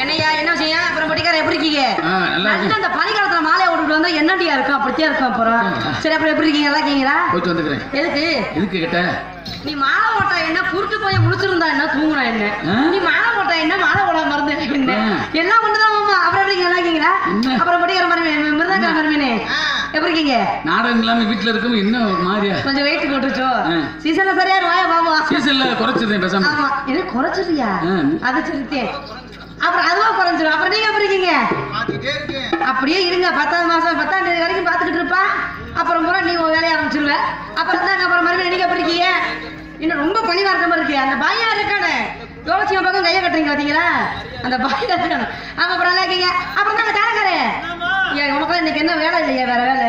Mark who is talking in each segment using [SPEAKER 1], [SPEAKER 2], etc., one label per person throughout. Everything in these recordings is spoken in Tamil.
[SPEAKER 1] என்னையா என்ன செய்ய எப்படி
[SPEAKER 2] இருக்கீங்க
[SPEAKER 1] அந்த பனிக்காலத்துல மாலையை ஓடிட்டு வந்தா என்னடியா இருக்கும் அப்படியே இருக்கும் அப்புறம் சரி அப்புறம் எப்படி இருக்கீங்க நல்லா இருக்கீங்களா நீ மாலை போட்டா என்ன குருட்டு போய் முடிச்சிருந்தா என்ன தூங்குறா என்ன நீ மாலை போட்டா என்ன மாலை போட மருந்து என்ன எல்லாம் அப்புறம் எப்படி நல்லா இருக்கீங்களா அப்புறம் படிக்கிற மாதிரி மிருதங்க எப்படி இருக்கீங்க
[SPEAKER 2] நாடகம் இல்லாம வீட்டுல இருக்கும் என்ன
[SPEAKER 1] கொஞ்சம் வெயிட் போட்டுச்சோ சீசன்ல சரியா வாயா பாபா
[SPEAKER 2] சீசன்ல குறைச்சிருந்தேன் பேசாம
[SPEAKER 1] குறைச்சிருக்கியா அது சரித்தேன் அப்புறம் அதுவா குறைஞ்சிடும் அப்புறம் நீங்க எப்படி இருக்கீங்க அப்படியே இருங்க பத்தாவது மாசம் பத்தாம் தேதி வரைக்கும் பாத்துக்கிட்டு இருப்பா அப்புறம் பூரா நீ வேலையை ஆரம்பிச்சிருவ அப்புறம் தான் அப்புறம் மறுபடியும் நீங்க எப்படி இருக்கீங்க இன்னும் ரொம்ப பணிவா இருக்க மாதிரி இருக்கு அந்த பாயா இருக்கானே யோசிச்சு பக்கம் கையை கட்டுறீங்க பாத்தீங்களா அந்த பாயா இருக்கானே ஆமா அப்புறம் நல்லா இருக்கீங்க அப்புறம் தாங்க தாரக்காரே ஏன் உனக்கெல்லாம் இன்னைக்கு என்ன வேலை இல்லையா வேற வேலை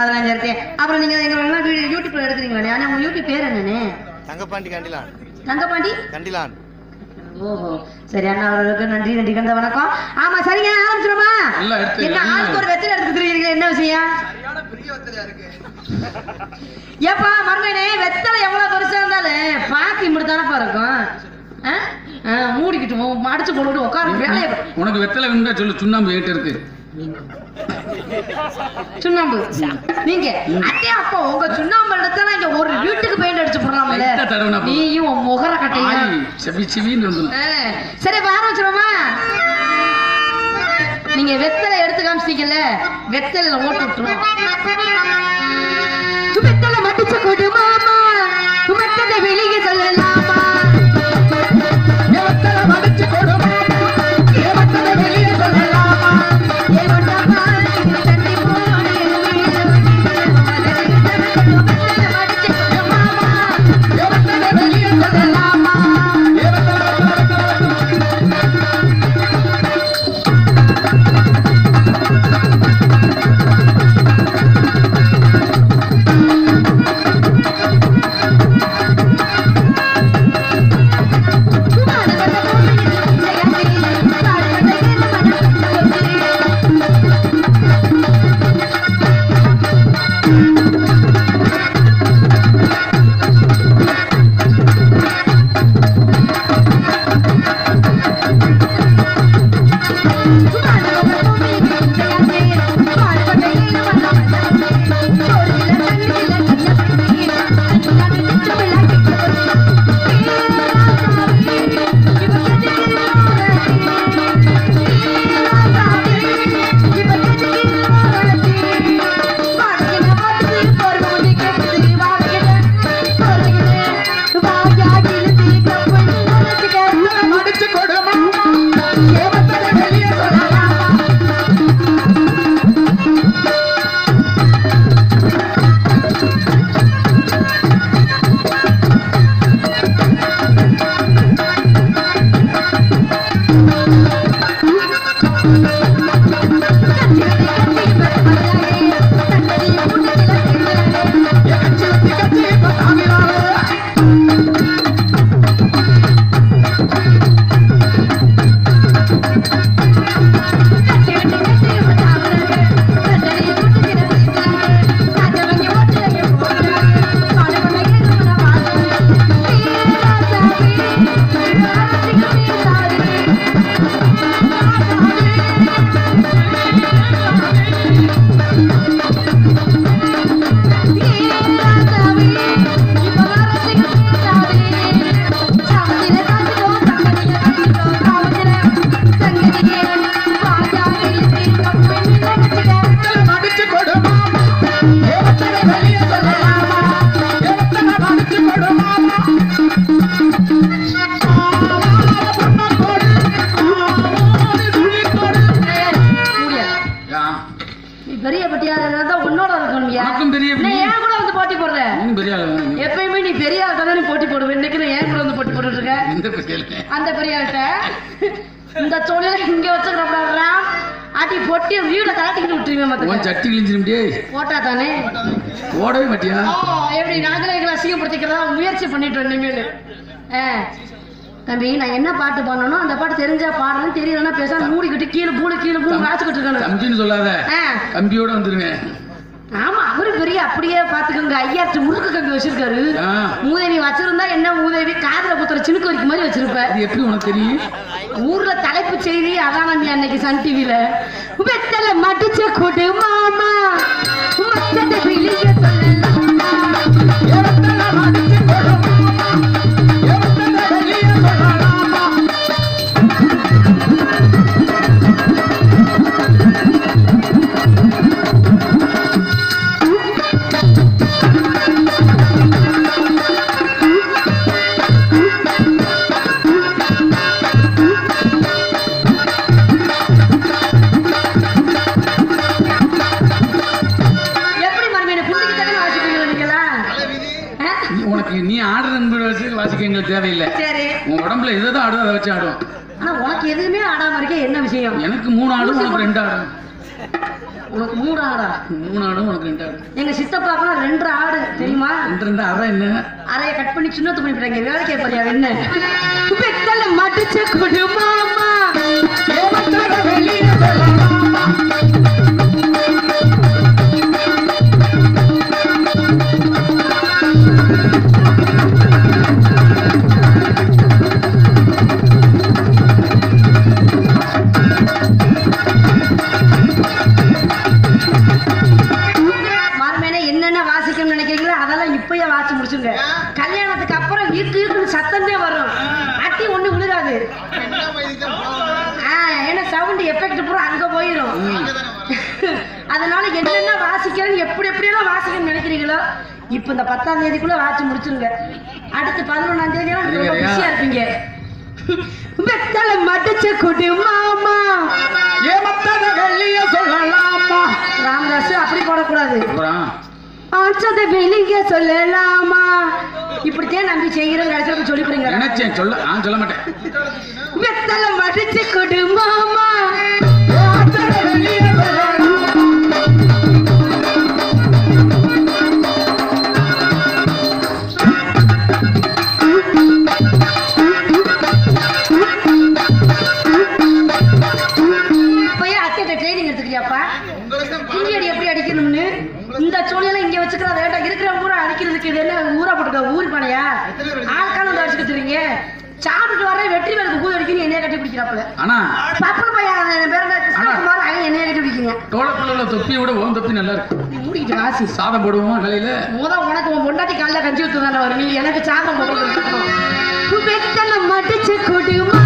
[SPEAKER 1] அதெல்லாம் சேர்த்து அப்புறம் நீங்க எங்களெல்லாம் யூடியூப்ல எடுக்கிறீங்களே ஆனா உங்க யூடியூப் பேர் என்னன்னு
[SPEAKER 2] தங்கப்பாண்டி கண்டிலான் தங்கப்பாண்டி கண்டிலான்
[SPEAKER 1] ஓஹோ சரி அண்ணா அவர்களுக்கு நன்றி நன்றி கந்த வணக்கம் ஆமா சரிங்க ஆரம்பிச்சிருமா என்ன ஆளுக்கு ஒரு வெத்தலை எடுத்து திருவீங்க என்ன விஷயம் ஏப்பா மருமனே வெத்தலை எவ்வளவு பெருசா இருந்தாலே பாக்கு இப்படி தானப்பா இருக்கும் மூடிக்கிட்டு அடிச்சு போட்டுட்டு உட்கார
[SPEAKER 2] உனக்கு வெத்தலை வேணும்னா சொல்லு சுண்ணாம்பு ஏட்டு இருக்கு
[SPEAKER 1] சுண்ணாம்பு நீங்க அட்டே அப்பா உங்க சுண்ணாம்பு எடுத்தா இங்க ஒரு வீட்டுக்கு பெயிண்ட் அடிச்சு போடுறாங்கல்ல நீயும் முகர கட்டையா
[SPEAKER 2] செவி செவின்னு
[SPEAKER 1] சரி ஆரம்பிச்சிருமா நீங்க வெத்தலை எடுத்து காமிச்சிக்கல வெத்தலை ஓட்டு விட்டுருவோம் பெரிய பட்டியாக இருந்தா உன்னோட இருக்கணும் ஏன் கூட வந்து போட்டி போடுறேன் நீ நீ பெரிய ஆள் தான் நீ போட்டி போடுவ இன்னைக்கு ஏன் கூட வந்து போட்டி
[SPEAKER 2] போட்டுட்டு
[SPEAKER 1] அந்த பெரிய ஆள்கிட்ட இந்த தொழில இங்க வச்சுக்கிறப்படா அடி பொட்டி வீட தலட்டிக்கிட்டு விட்டுருவேன்
[SPEAKER 2] மத்த உன் சட்டி கிழிஞ்சிருமிட்டே போட்டா தானே ஓடவே மாட்டியா
[SPEAKER 1] எப்படி நாங்களே எங்களை அசிங்கப்படுத்திக்கிறதா முயற்சி பண்ணிட்டு வந்தேன் ஆ தம்பி நான் என்ன பாட்டு பண்ணணும் அந்த பாட்டு தெரிஞ்சா பாடணும் தெரியலன்னா பேசாம மூடிக்கிட்டு கீழே பூல கீழே பூல வாசிக்கிட்டு இருக்கணும்
[SPEAKER 2] தம்பின்னு சொல்லாத தம்பியோட வந்துருங்க
[SPEAKER 1] ஆமா அவரு பெரிய அப்படியே பாத்துக்கோங்க ஐயா முறுக்கு கம்பி வச்சிருக்காரு மூதேவி வச்சிருந்தா என்ன மூதேவி காதல புத்தர சினுக்கு வரைக்கும் மாதிரி வச்சிருப்ப
[SPEAKER 2] எப்படி உனக்கு தெரியும்
[SPEAKER 1] ஊர்ல தலைப்பு செய்தி அதான் நம்பி அன்னைக்கு சன் டிவில வெத்தல மடிச்ச கொடு மாமா
[SPEAKER 2] உனக்கு நீ ஆடுற அன்பு வாசிக்க எங்களுக்கு தேவையில்லை சரி உன் உடம்புல இதை தான் ஆடும் அதை வச்சு ஆடும்
[SPEAKER 1] ஆனா உனக்கு எதுவுமே ஆடாம இருக்கே என்ன விஷயம்
[SPEAKER 2] எனக்கு மூணு ஆடும் உனக்கு ரெண்டு ஆடும்
[SPEAKER 1] உனக்கு மூணு ஆடா
[SPEAKER 2] மூணு ஆடும் உனக்கு ரெண்டு ஆடு
[SPEAKER 1] எங்க சித்தப்பாக்கெல்லாம் ரெண்டு ஆடு தெரியுமா
[SPEAKER 2] ரெண்டு ரெண்டு அறை என்ன
[SPEAKER 1] அறைய கட் பண்ணி சின்னத்து பண்ணி போயிட்டாங்க வேலைக்கு என்ன முடிச்சிட்டீங்களோ இப்ப இந்த பத்தாம் தேதிக்குள்ள ஆட்சி முடிச்சிருங்க அடுத்து பதினொன்னாம் தேதி ரொம்ப பிஸியா இருப்பீங்க வெத்தல மடிச்ச குடி மாமா ஏமத்தத சொல்லலாமா ராமதாஸ் அப்படி போடக்கூடாது ஆச்சத வெளிங்க சொல்லலாமா இப்படித்தான் நம்பி செய்கிறோம் கடைசியில் சொல்லி புரியுங்க
[SPEAKER 2] நினைச்சேன் சொல்ல நான் சொல்ல மாட்டேன்
[SPEAKER 1] வெத்தல மடிச்ச குடும்பம் இந்த சூழ்நிலை இங்க வச்சுக்கிற வேண்டாம் இருக்கிற ஊரை அடிக்கிறதுக்கு இது என்ன ஊரை போட்டுக்க ஊர் பணையா ஆட்காலம் வந்து அடிச்சுக்கிட்டுறீங்க சாப்பிட்டு வர வெற்றி மேலுக்கு கூது அடிக்கணும் என்னைய கட்டி பிடிக்கிறாப்புல ஆனா பப்பல் பையன் என் பேர் கிருஷ்ணகுமார் அவன் என்னைய கட்டி பிடிக்கீங்க
[SPEAKER 2] தோளக்குள்ள தொப்பியை விட ஓம் தொப்பி நல்லா இருக்கு
[SPEAKER 1] மூடிக்கிட்டு காசு
[SPEAKER 2] சாதம் போடுவோம் கலையில
[SPEAKER 1] முத உனக்கு உன் பொண்டாட்டி காலைல கஞ்சி ஊத்து தானே வரும் நீ எனக்கு சாதம் போடுறது மடிச்சு குடிமா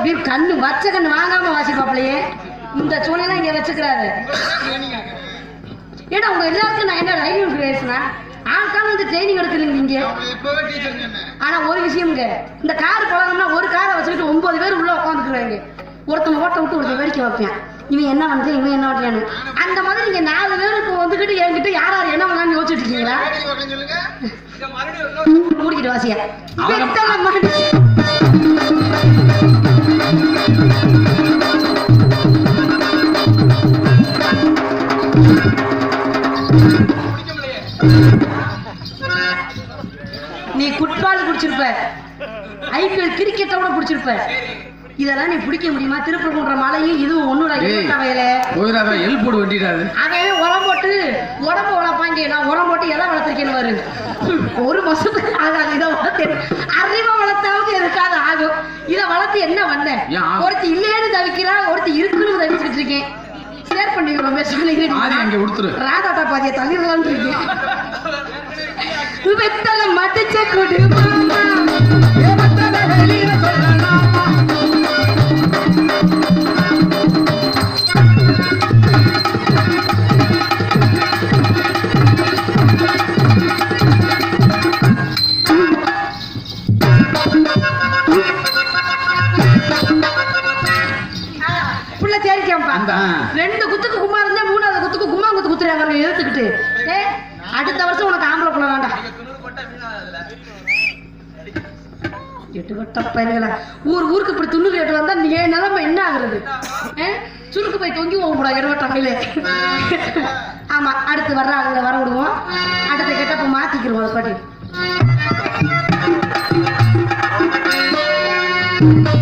[SPEAKER 1] அப்படியே கண்ணு வச்ச கண்ணு வாங்காம வாசிப்பாப்லையே இந்த சூழ்நிலை இங்க வச்சுக்கிறாரு ஏடா உங்க எல்லாருக்கும் நான் என்ன ரைடிங் பேசுறேன் ஆட்கால வந்து ட்ரைனிங் எடுக்கிறீங்க நீங்க ஆனா ஒரு விஷயம்ங்க இந்த கார் பழகம்னா ஒரு காரை வச்சுக்கிட்டு ஒன்பது பேர் உள்ள உட்காந்துக்கிறாங்க ஒருத்தன் ஓட்ட விட்டு ஒருத்தன் வேடிக்கை வைப்பேன் இவன் என்ன வந்து இவன் என்ன வட்டியானு அந்த மாதிரி நீங்க நாலு பேர் இப்போ வந்துகிட்டு என்கிட்ட யார் யார் என்ன பண்ணலாம்னு யோசிச்சுட்டு இருக்கீங்களா முடிக்கிட்டு வாசியா நீ குட்பால் குடிச்சிருப்ப ஐபிஎல் கிரிக்கெட்டோட குடிச்சிருப்ப இதெல்லாம் நீ பிடிக்க முடியுமா திருப்பரங்குன்ற மலையும் இதுவும் ஒன்னோட வயல
[SPEAKER 2] எல் போடு வெட்டிடாது
[SPEAKER 1] அவன் உரம் போட்டு உடம்பு வளர்ப்பாங்க நான் உரம் போட்டு எதை வளர்த்துருக்கேன்னு வரு ஒரு வருஷத்துக்கு ஆகாது இதை வளர்த்து அறிவை வளர்த்தாவது எதுக்காவது ஆகும் இதை வளர்த்து என்ன வந்தேன் ஒருத்தி இல்லையேன்னு தவிக்கிறா ஒருத்தி இருக்குன்னு தவிச்சுக்கிட்டு இருக்கேன் தயார் பண்ணிக்கிறோம்
[SPEAKER 2] ஆதி அங்க கொடுத்துரு
[SPEAKER 1] ராதா தாப்பாதிய தள்ளிடலான்னு இருக்கேன் மதிச்ச குடும்பம் வெட்டுவட்ட ஊர் ஊருக்கு இப்படி துண்ணு ரேட்டு வந்தா நீ ஏன் நிலைமை என்ன ஆகுறது சுருக்கு போய் தொங்கி போக கூடாது இருவட்டமையிலே ஆமா அடுத்து வர்ற ஆளுங்க வர விடுவோம் அடுத்த கெட்டப்ப மாத்திக்கிடுவோம் பாட்டி